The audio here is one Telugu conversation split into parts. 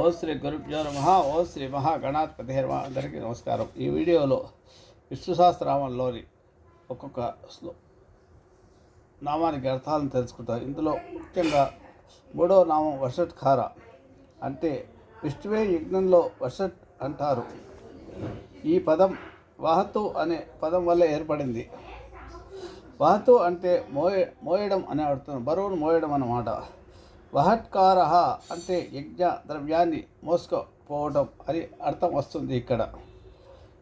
ఓ శ్రీ గురుభ్యో నమ ఓ శ్రీ మహాగణాధిపతి హర్మ అందరికీ నమస్కారం. ఈ వీడియోలో విష్ణు సహస్రనామంలోని ఒక్కొక్క శ్లో నామానికి అర్థాలను తెలుసుకుంటారు ఇందులో ముఖ్యంగా మూడో నామం వషట్కార అంటే విష్ణువే యజ్ఞంలో వర్షట్ అంటారు. ఈ పదం వాహతు అనే పదం వల్ల ఏర్పడింది. వాహతు అంటే మోయ మోయడం అనే అర్థం. బరువును మోయడం అన్నమాట. వహత్కార అంటే యజ్ఞ ద్రవ్యాన్ని మోసుకుపోవడం అని అర్థం వస్తుంది ఇక్కడ.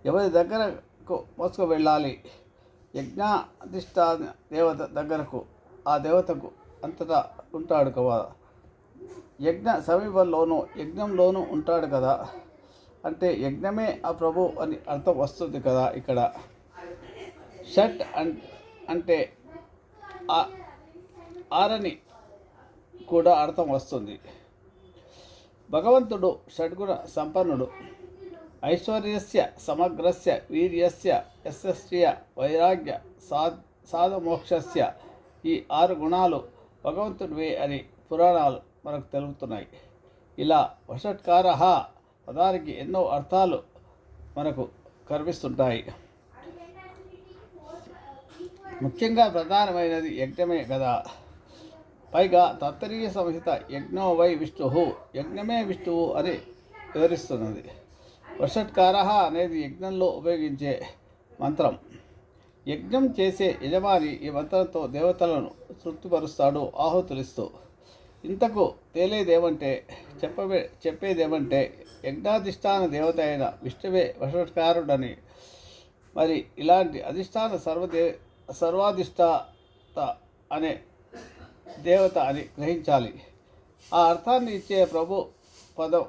ఎవరి దగ్గరకు మోసుకు వెళ్ళాలి? యజ్ఞాధిష్ట దేవత దగ్గరకు. ఆ దేవతకు అంతటా ఉంటాడు కదా. యజ్ఞ సమీపంలోనూ యజ్ఞంలోనూ ఉంటాడు కదా. అంటే యజ్ఞమే ఆ ప్రభు అని అర్థం వస్తుంది కదా ఇక్కడ. షట్ అన్ అంటే ఆ- ఆరని కూడా అర్థం వస్తుంది. భగవంతుడు షడ్గుణ సంపన్నుడు. ఐశ్వర్యస్య సమగ్రస్య వీర్యస్య యశస్య వైరాగ్య సా సాధమోక్షస్య ఈ ఆరు గుణాలు భగవంతుడివే అని పురాణాలు మనకు తెలుపుతున్నాయి. ఇలా వషట్కార పదానికి ఎన్నో అర్థాలు మనకు కనిపిస్తుంటాయి. ముఖ్యంగా ప్రధానమైనది యజ్ఞమే కదా పైగా తత్తరీయ సంహిత యజ్ఞో వై విష్ణు యజ్ఞమే విష్ణువు అని వివరిస్తున్నది. వషట్కార అనేది యజ్ఞంలో ఉపయోగించే మంత్రం. యజ్ఞం చేసే యజమాని ఈ మంత్రంతో దేవతలను తృప్తిపరుస్తాడు ఆహుతులిస్తూ. ఇంతకు తేలేదేమంటే చెప్పవే చెప్పేదేమంటే యజ్ఞాధిష్టాన దేవత అయిన విష్ణువే వషట్కారుడని. మరి ఇలాంటి అధిష్టాన సర్వదే సర్వాధిష్టాత అనే దేవత అని గ్రహించాలి. ఆ అర్థాన్ని ఇచ్చే ప్రభు పదం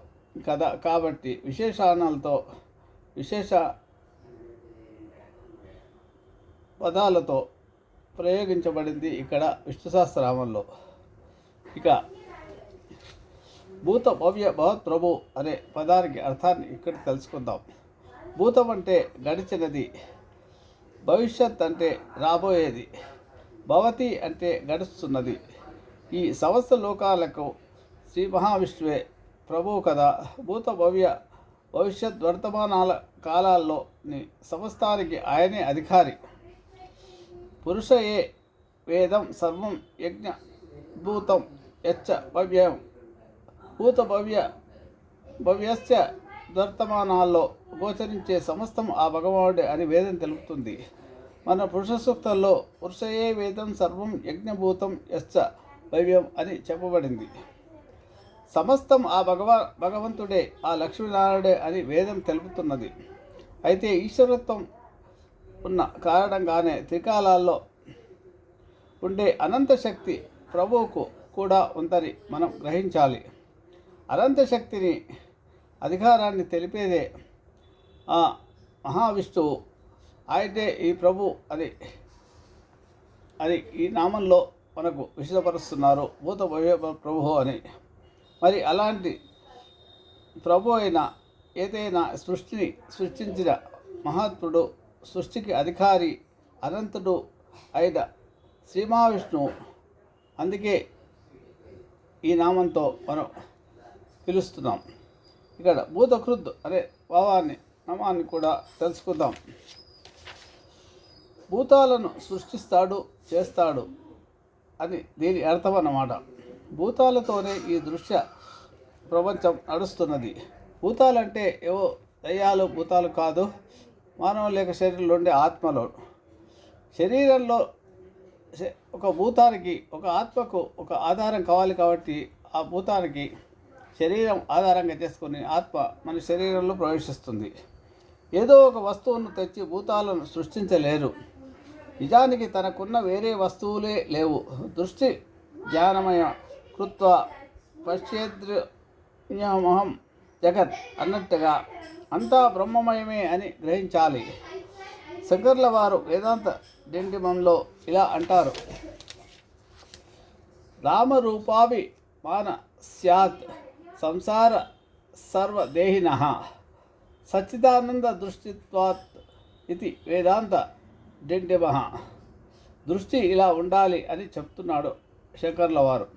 కథ కాబట్టి విశేషణాలతో విశేష పదాలతో ప్రయోగించబడింది ఇక్కడ విష్ణు ఇక భూత భవ్య భవత్ ప్రభు అనే పదానికి అర్థాన్ని ఇక్కడ తెలుసుకుందాం. భూతం అంటే గడిచినది భవిష్యత్ అంటే రాబోయేది. భవతి అంటే గడుస్తున్నది ఈ సమస్త లోకాలకు శ్రీ మహావిష్ణువే ప్రభువు కదా. భూత భవ్య భవిష్యత్ వర్తమానాల కాలాల్లోని సమస్తానికి ఆయనే అధికారి. పురుష ఏ వేదం సర్వం యజ్ఞ భూతం యచ్చ భవ్యం. భూత భవ్య భవ్యస్య వర్తమానాల్లో గోచరించే సమస్తం ఆ భగవానుడే అని వేదం తెలుపుతుంది. మన పురుష సూక్తంలో పురుషయే వేదం సర్వం యజ్ఞభూతం యశ్చ భవ్యం అని చెప్పబడింది. సమస్తం ఆ భగవా భగవంతుడే ఆ లక్ష్మీనారాయణుడే అని వేదం తెలుపుతున్నది. అయితే ఈశ్వరత్వం ఉన్న కారణంగానే త్రికాలాల్లో ఉండే అనంత శక్తి ప్రభువుకు కూడా ఉందని మనం గ్రహించాలి. అనంత శక్తిని అధికారాన్ని తెలిపేదే ఆ మహావిష్ణువు అయితే ఈ ప్రభు అది అని ఈ నామంలో మనకు విశదపరుస్తున్నారు. భూత ప్రభు అని. మరి అలాంటి ప్రభు అయిన ఏదైనా సృష్టిని సృష్టించిన మహాత్ముడు సృష్టికి అధికారి అనంతుడు అయిన శ్రీ మహావిష్ణువు అందుకే ఈ నామంతో మనం పిలుస్తున్నాం. ఇక్కడ భూతకృద్ అనే భావాన్ని నామాన్ని కూడా తెలుసుకుందాం. భూతాలను సృష్టిస్తాడు చేస్తాడు అని దీని అర్థం అన్నమాట. భూతాలతోనే ఈ దృశ్య ప్రపంచం నడుస్తున్నది. భూతాలంటే ఏవో దయ్యాలు భూతాలు కాదు. మానవ లేక శరీరంలో ఉండే ఆత్మలో. శరీరంలో ఒక భూతానికి ఒక ఆత్మకు ఒక ఆధారం కావాలి కాబట్టి ఆ భూతానికి శరీరం ఆధారంగా చేసుకుని ఆత్మ మన శరీరంలో ప్రవేశిస్తుంది. ఏదో ఒక వస్తువును తెచ్చి భూతాలను సృష్టించలేరు. నిజానికి తనకున్న వేరే వస్తువులే లేవు. దృష్టి జ్ఞానమయ కృత్వ పశ్చేద్రమహం జగత్ అన్నట్టుగా అంతా బ్రహ్మమయమే అని గ్రహించాలి. శంకర్ల వారు వేదాంత డిండిమంలో ఇలా అంటారు. రామరూపాభి మాన స్యాత్ సంసార సర్వదేహిన సచ్చిదానంద దృష్టిత్వాత్ ఇది వేదాంత డిండిమ దృష్టి ఇలా ఉండాలి అని చెప్తున్నాడు శంకర్ల వారు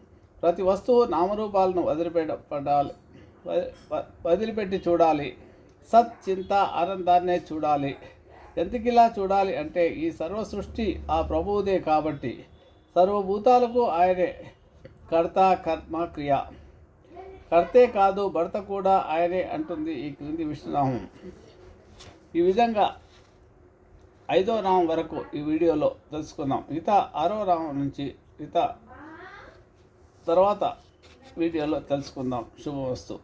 ప్రతి వస్తువు నామరూపాలను వదిలిపెట్టపడాలి వదిలిపెట్టి చూడాలి. సత్ చింత ఆనందాన్నే చూడాలి. ఎందుకిలా చూడాలి అంటే ఈ సర్వ సృష్టి ఆ ప్రభువుదే కాబట్టి. సర్వభూతాలకు ఆయనే కర్త కర్మ క్రియ. కర్తే కాదు భర్త కూడా ఆయనే అంటుంది ఈ క్రింది విష్ణునామం. ఈ విధంగా ఐదో నామం వరకు ఈ వీడియోలో తెలుసుకుందాం. మిగతా ఆరో నామం నుంచి మిగతా తర్వాత వీడియోలో తెలుసుకుందాం. శుభవస్తు